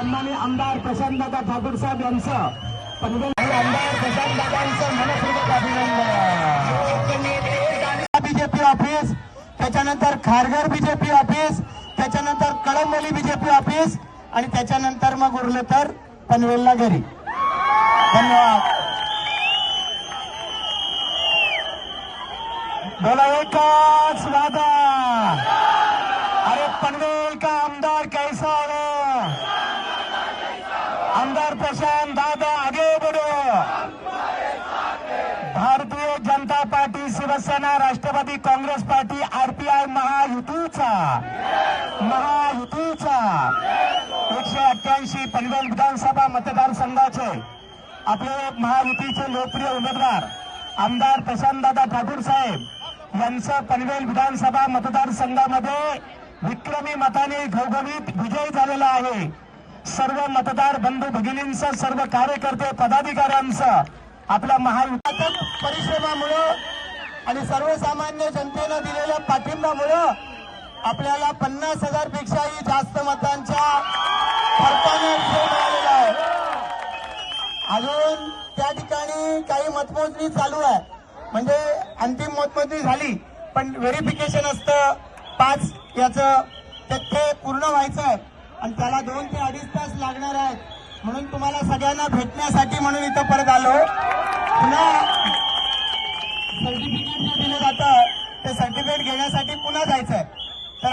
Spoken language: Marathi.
आमदार प्रशांतदादा ठाकूर साहेब यांचं. पनवेल आमदार प्रशांतदादांचं मनपूर्वक अभिनंदन. बीजेपी ऑफिस त्याच्यानंतर खारघर बीजेपी ऑफिस त्याच्यानंतर कळंबोली बीजेपी ऑफिस आणि त्याच्यानंतर मग उरलं तर पनवेलला घरी. धन्यवाद. प्रशांत दादा आगे बढ़ो Bharatiya Janata party Shiv Sena Rashtravadi Congress party RPI महायुतीचा। महायुतीचा। एकशे अठ्ठ्याऐंशी पनवेल विधानसभा मतदारसंघाचे आपले महायुतीचे लोकप्रिय उमेदवार आमदार प्रशांतदादा ठाकूर साहेब यांचं पनवेल विधानसभा मतदारसंघामध्ये विक्रमी मताने घवघवीत विजय झालेला आहे. सर्व मतदार बंधू भगिनींचं सर्व कार्यकर्ते पदाधिकाऱ्यांचं आपल्या महायुतीत परिश्रमामुळं आणि सर्वसामान्य जनतेनं दिलेल्या पाठिंब्यामुळं आपल्याला पन्नास हजार पेक्षाही जास्त मतांच्या फरकाने विजय मिळालेला आहे. अजून त्या ठिकाणी काही मतमोजणी चालू आहे. म्हणजे अंतिम मतमोजणी झाली पण व्हेरिफिकेशन असतं. पाच याचं ते ते पूर्ण व्हायचं आहे. आणि त्याला दोन ते अडीच तास लागणार आहेत. म्हणून तुम्हाला सगळ्यांना भेटण्यासाठी म्हणून इथं परत आलो. पुन्हा सर्टिफिकेट जे दिलं जातं ते सर्टिफिकेट घेण्यासाठी पुन्हा जायचं आहे